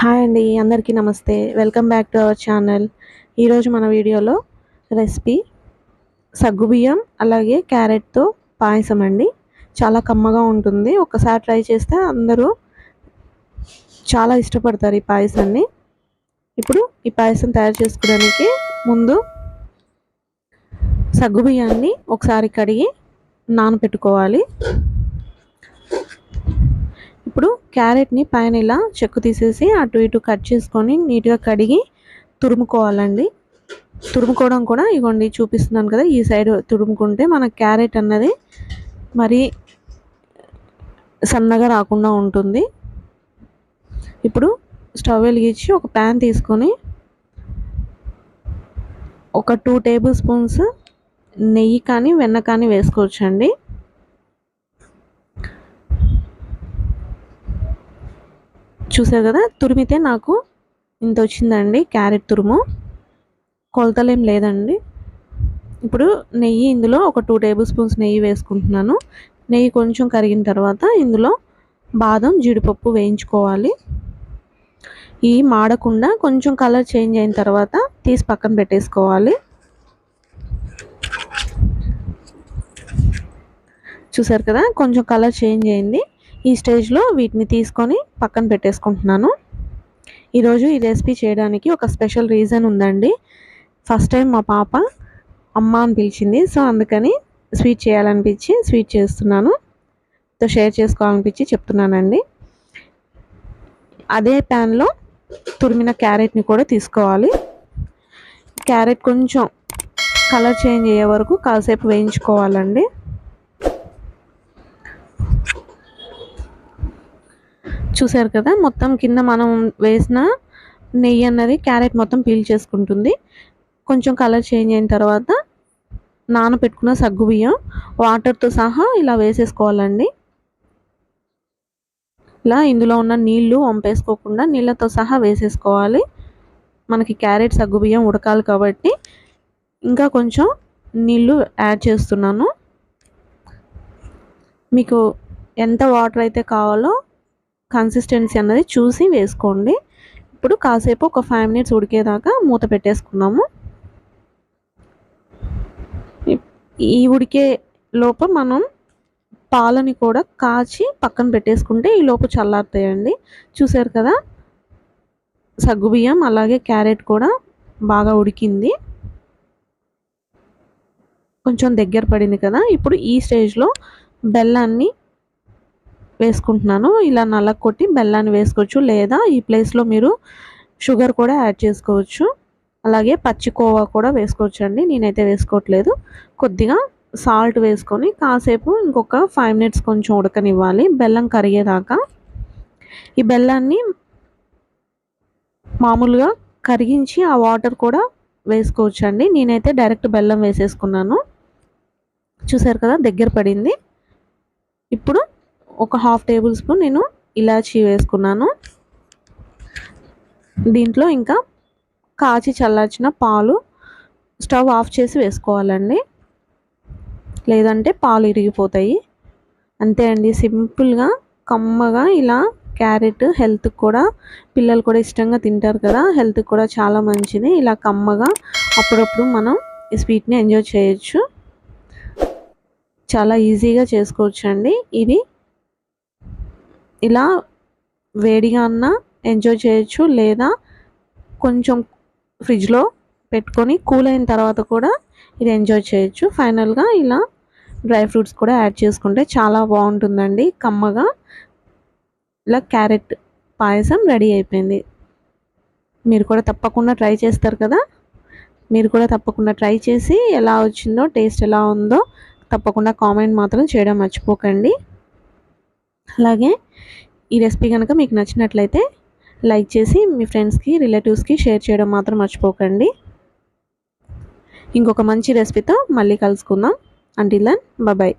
Hi అండి అందరికీ నమస్తే. Welcome back to our channel ఈరోజు మన వీడియోలో రెసిపీ సగ్గుబియ్యం అలాగే క్యారెట్తో పాయసం అండి. చాలా కమ్మగా ఉంటుంది. ఒకసారి ట్రై చేస్తే అందరూ చాలా ఇష్టపడతారు ఈ పాయసాన్ని. ఇప్పుడు ఈ పాయసం తయారు చేసుకోవడానికి ముందు సగ్గుబియ్యాన్ని ఒకసారి కడిగి నానబెట్టుకోవాలి ఇప్పుడు క్యారెట్ని పైన ఇలా చెక్కు తీసేసి అటు ఇటు కట్ చేసుకొని నీట్గా కడిగి తురుముకోవాలండి. తురుముకోవడం కూడా ఇగోండి చూపిస్తున్నాను కదా ఈ సైడ్ తురుముకుంటే మన క్యారెట్ అన్నది మరి సన్నగా రాకుండా ఉంటుంది. ఇప్పుడు స్టవ్ వెలిగించి ఒక ప్యాన్ తీసుకొని ఒక టూ టేబుల్ స్పూన్స్ నెయ్యి కానీ వెన్న కానీ వేసుకోవచ్చండి. చూసారు కదా? తురిమితే నాకు ఇంత వచ్చిందండి క్యారెట్ తురుము. కొలతలేం లేదండి. ఇప్పుడు నెయ్యి ఇందులో ఒక టూ టేబుల్ స్పూన్స్ నెయ్యి వేసుకుంటున్నాను. నెయ్యి కొంచెం కరిగిన తర్వాత ఇందులో బాదం జీడిపప్పు వేయించుకోవాలి. ఈ మాడకుండా కొంచెం కలర్ చేంజ్ అయిన తర్వాత తీసి పక్కన పెట్టేసుకోవాలి. చూసారు కదా? కొంచెం కలర్ చేంజ్ అయింది. ఈ స్టేజ్లో వీటిని తీసుకొని పక్కన పెట్టేసుకుంటున్నాను. ఈరోజు ఈ రెసిపీ చేయడానికి ఒక స్పెషల్ రీజన్ ఉందండి. ఫస్ట్ టైం మా పాప అమ్మ అని పిలిచింది. సో అందుకని స్వీట్ చేయాలనిపించి స్వీట్ చేస్తున్నాను. తో షేర్ చేసుకోవాలనిపించి చెప్తున్నానండి. అదే ప్యాన్లో తురిమిన క్యారెట్ని కూడా తీసుకోవాలి. క్యారెట్ కొంచెం కలర్ చేంజ్ అయ్యే వరకు కాసేపు వేయించుకోవాలండి. చూసారు కదా మొత్తం కింద మనం వేసిన నెయ్యి అన్నది క్యారెట్ మొత్తం పీల్ చేసుకుంటుంది. కొంచెం కలర్ చేంజ్ అయిన తర్వాత నానబెట్టుకున్న సగ్గు బియ్యం వాటర్తో సహా ఇలా వేసేసుకోవాలండి. ఇలా ఇందులో ఉన్న నీళ్ళు వంపేసుకోకుండా నీళ్ళతో సహా వేసేసుకోవాలి. మనకి క్యారెట్ సగ్గు బియ్యం ఉడకాలి కాబట్టి ఇంకా కొంచెం నీళ్ళు యాడ్ చేస్తున్నాను. మీకు ఎంత వాటర్ అయితే కావాలో కన్సిస్టెన్సీ అన్నది చూసి వేసుకోండి. ఇప్పుడు కాసేపు ఒక ఫైవ్ మినిట్స్ ఉడికేదాకా మూత పెట్టేసుకున్నాము ఈ ఉడికే లోపు మనం పాలని కూడా కాచి పక్కన పెట్టేసుకుంటే ఈ లోపు చల్లారుతాయండి. చూసారు కదా? సగ్గుబియ్యం అలాగే క్యారెట్ కూడా బాగా ఉడికింది. కొంచెం దగ్గర పడింది కదా? ఇప్పుడు ఈ స్టేజ్లో బెల్లాన్ని వేసుకుంటున్నాను. ఇలా నల్ల కొట్టి బెల్లాన్ని వేసుకోవచ్చు లేదా ఈ ప్లేస్లో మీరు షుగర్ కూడా యాడ్ చేసుకోవచ్చు. అలాగే పచ్చి కోవా కూడా వేసుకోవచ్చు అండి నేనైతే వేసుకోవట్లేదు. కొద్దిగా సాల్ట్ వేసుకొని కాసేపు ఇంకొక ఫైవ్ మినిట్స్ కొంచెం ఉడకనివ్వాలి. బెల్లం కరిగేదాకా. ఈ బెల్లాన్ని మామూలుగా కరిగించి ఆ వాటర్ కూడా వేసుకోవచ్చు అండి నేనైతే డైరెక్ట్ బెల్లం వేసేసుకున్నాను. చూసారు కదా దగ్గర పడింది. ఇప్పుడు ఒక హాఫ్ టేబుల్ స్పూన్ నేను ఇలాచీ వేసుకున్నాను. దీంట్లో ఇంకా కాచి చల్లార్చిన పాలు స్టవ్ ఆఫ్ చేసి వేసుకోవాలండి. లేదంటే పాలు ఇరిగిపోతాయి. అంతే అండి సింపుల్గా కమ్మగా ఇలా క్యారెట్ హెల్త్కి కూడా పిల్లలు కూడా ఇష్టంగా తింటారు కదా హెల్త్కి కూడా చాలా మంచిది. ఇలా కమ్మగా అప్పుడప్పుడు మనం ఈ స్వీట్ని ఎంజాయ్ చేయొచ్చు. చాలా ఈజీగా చేసుకోవచ్చు అండి ఇది ఇలా వేడిగా అన్న ఎంజాయ్ చేయొచ్చు. లేదా కొంచెం ఫ్రిడ్జ్లో పెట్టుకొని కూల్ అయిన తర్వాత కూడా ఇది ఎంజాయ్ చేయొచ్చు. ఫైనల్గా ఇలా డ్రై ఫ్రూట్స్ కూడా యాడ్ చేసుకుంటే చాలా బాగుంటుందండి. కమ్మగా ఇలా క్యారెట్ పాయసం రెడీ అయిపోయింది. మీరు కూడా తప్పకుండా ట్రై చేస్తారు కదా? మీరు కూడా తప్పకుండా ట్రై చేసి ఎలా వచ్చిందో టేస్ట్ ఎలా ఉందో తప్పకుండా కామెంట్ మాత్రం చేయడం మర్చిపోకండి. అలాగే ఈ రెసిపీ కనుక మీకు నచ్చినట్లయితే లైక్ చేసి మీ ఫ్రెండ్స్కి రిలేటివ్స్కి షేర్ చేయడం మాత్రం మర్చిపోకండి. ఇంకొక మంచి రెసిపీతో మళ్ళీ కలుసుకుందాం. Until then bye